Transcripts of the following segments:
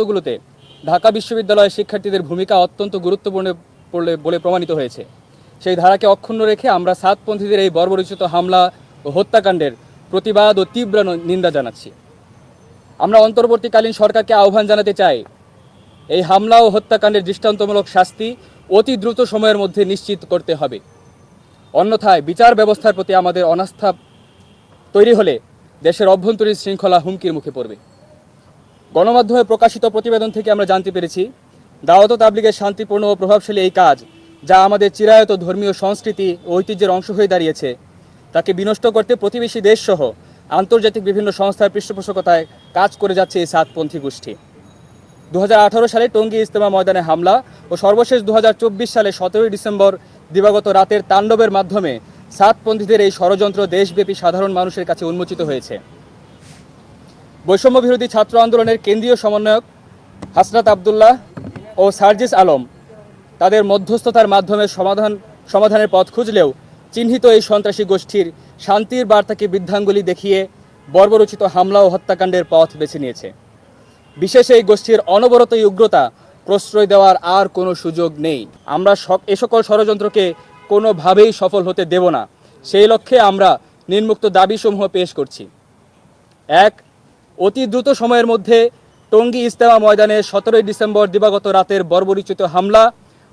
মুহূর্তগুলোতে ঢাকা বিশ্ববিদ্যালয়ের শিক্ষার্থীদের ভূমিকা অত্যন্ত গুরুত্বপূর্ণ বলে প্রমাণিত হয়েছে। সেই ধারাকে অক্ষুণ্ণ রেখে আমরা সাতপন্থীদের এই বর্বরচিত হামলা ও হত্যাকাণ্ডের প্রতিবাদ ও তীব্র নিন্দা জানাচ্ছি। আমরা অন্তর্বর্তীকালীন সরকারকে আহ্বান জানাতে চাই, এই হামলা ও হত্যাকাণ্ডের দৃষ্টান্তমূলক শাস্তি অতি দ্রুত সময়ের মধ্যে নিশ্চিত করতে হবে। অন্যথায় বিচার ব্যবস্থার প্রতি আমাদের অনাস্থা তৈরি হলে দেশের অভ্যন্তরীণ শৃঙ্খলা হুমকির মুখে পড়বে। গণমাধ্যমে প্রকাশিত প্রতিবেদন থেকে আমরা জানতে পেরেছি, দাওয়াত তাবলিগের শান্তিপূর্ণ ও প্রভাবশালী এই কাজ, যা আমাদের চিরায়ত ধর্মীয় সংস্কৃতি ও ঐতিহ্যের অংশ হয়ে দাঁড়িয়েছে। তাকে বিনষ্ট করতে প্রতিবেশী দেশসহ আন্তর্জাতিক বিভিন্ন সংস্থার পৃষ্ঠপোষকতায় কাজ করে যাচ্ছে এই সাতপন্থী গোষ্ঠী। দু হাজার আঠারো সালে টঙ্গী ইজতেমা ময়দানে হামলা ও সর্বশেষ দু হাজার চব্বিশ সালে সতেরোই ডিসেম্বর দিবাগত রাতের তাণ্ডবের মাধ্যমে সাতপন্থীদের এই ষড়যন্ত্র দেশব্যাপী সাধারণ মানুষের কাছে উন্মোচিত হয়েছে। বৈষম্য বিরোধী ছাত্র আন্দোলনের কেন্দ্রীয় সমন্বয়ক হাসনাত আবদুল্লাহ ও সার্জিস আলম তাদের মধ্যস্থতার মাধ্যমে সমাধান, সমাধানের পথ খুঁজলেও চিহ্নিত এই সন্ত্রাসী গোষ্ঠীর শান্তির বার্তাকে বৃদ্ধাঙ্গুলি দেখিয়ে বর্বরচিত হামলা ও হত্যাকাণ্ডের পথ বেছে নিয়েছে। বিশেষ এই গোষ্ঠীর অনবরত উগ্রতা প্রশ্রয় দেওয়ার আর কোনো সুযোগ নেই। আমরা এ সকল ষড়যন্ত্রকে কোনোভাবেই সফল হতে দেব না। সেই লক্ষ্যে আমরা নিম্মুক্ত দাবিসমূহ পেশ করছি। এক অতি দ্রুত সময়ের মধ্যে টঙ্গী ইস্তেমা ময়দানে সতেরোই ডিসেম্বর দিবাগত রাতের বর্বরিচিত হামলা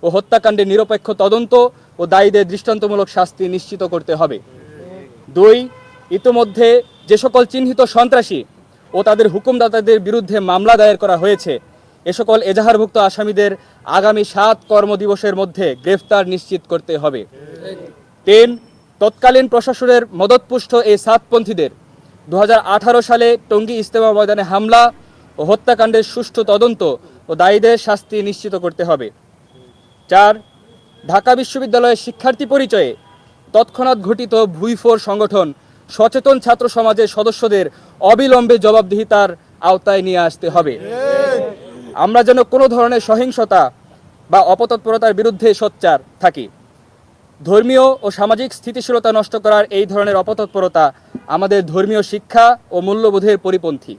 ও হত্যাকাণ্ডে নিরপেক্ষ তদন্ত ও দায়ীদের দৃষ্টান্তমূলক শাস্তি নিশ্চিত করতে হবে। দুই, ইতোমধ্যে যে সকল চিহ্নিত সন্ত্রাসী ও তাদের হুকুমদাতাদের বিরুদ্ধে মামলা দায়ের করা হয়েছে, এ সকল এজাহারভুক্ত আসামিদের আগামী সাত কর্মদিবসের মধ্যে গ্রেফতার নিশ্চিত করতে হবে। তিন, তৎকালীন প্রশাসনের মদতপুষ্ট এই সাতপন্থীদের দু হাজার আঠারো সালে টঙ্গী ইস্তেমা ময়দানে হামলা ও হত্যাকাণ্ডের সুষ্ঠু তদন্ত ও দায়ীদের শাস্তি নিশ্চিত করতে হবে। চার, ঢাকা বিশ্ববিদ্যালয়ের শিক্ষার্থী পরিচয়ে তৎক্ষণাৎ ঘটিত ভুইফোর সংগঠন সচেতন ছাত্র সমাজের সদস্যদের অবিলম্বে জবাবদিহিতার আওতায় নিয়ে আসতে হবে। আমরা যেন কোনো ধরনের সহিংসতা বা অপতৎপরতার বিরুদ্ধে সোচ্চার থাকি। ধর্মীয় ও সামাজিক স্থিতিশীলতা নষ্ট করার এই ধরনের অপতৎপরতা আমাদের ধর্মীয় শিক্ষা ও মূল্যবোধের পরিপন্থী।